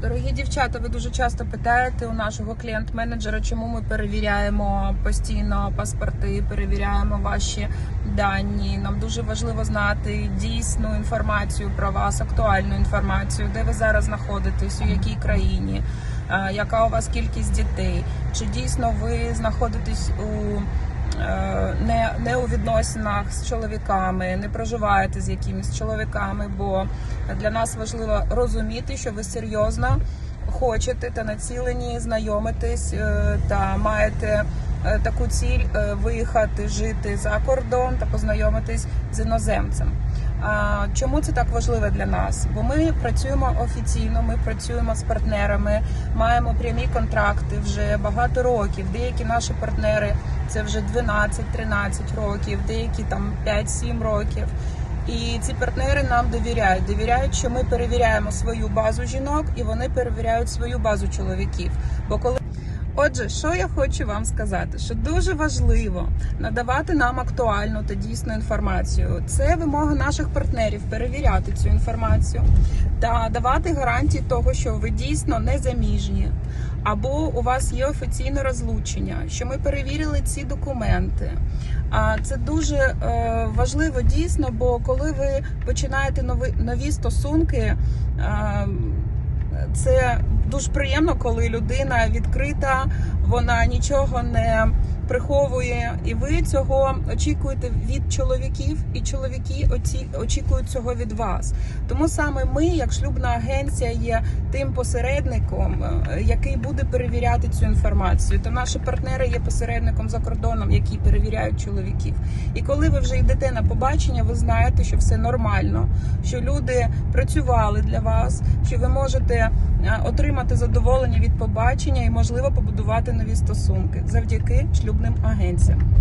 Дорогі дівчата, ви дуже часто питаєте у нашого клієнт-менеджера, чому ми перевіряємо постійно паспорти, перевіряємо ваші дані. Нам дуже важливо знати дійсну інформацію про вас, актуальну інформацію, де ви зараз знаходитесь, у якій країні, е, яка у вас кількість дітей, чи дійсно ви знаходитесь у е, не, не у відносинах з чоловіками, не проживаєте з якимись чоловіками, бо для нас важливо розуміти, що ви серйозно хочете та націлені знайомитись е, та маєте е, таку ціль е, виїхати жити за кордон та познайомитись з іноземцем. Чому це так важливо для нас? Бо ми працюємо офіційно, ми працюємо з партнерами, маємо прямі контракти вже багато років. Деякі наші партнери це вже 12-13 років, деякі там 5-7 років. І ці партнери нам довіряють. Довіряють, що ми перевіряємо свою базу жінок, і вони перевіряють свою базу чоловіків. Бо коли Отже, що я хочу вам сказати, що дуже важливо надавати нам актуальну та дійсну інформацію. Це вимога наших партнерів перевіряти цю інформацію та давати гарантії того, що ви дійсно не заміжні, або у вас є офіційне розлучення, що ми перевірили ці документи. А це дуже е, важливо дійсно, бо коли ви починаєте нові, нові стосунки. Це дуже приємно, коли людина відкрита, вона нічого не приховує, і ви цього очікуєте від чоловіків, і чоловіки очікують цього від вас. Тому саме ми, як шлюбна агенція, є тим посередником, е, який буде перевіряти цю інформацію. То наші партнери є посередником за кордоном, які перевіряють чоловіків. І коли ви вже йдете на побачення, ви знаєте, що все нормально, що люди працювали для вас, що ви можете е, отримати задоволення від побачення і можливо побудувати нові стосунки завдяки Dublin para Handsome.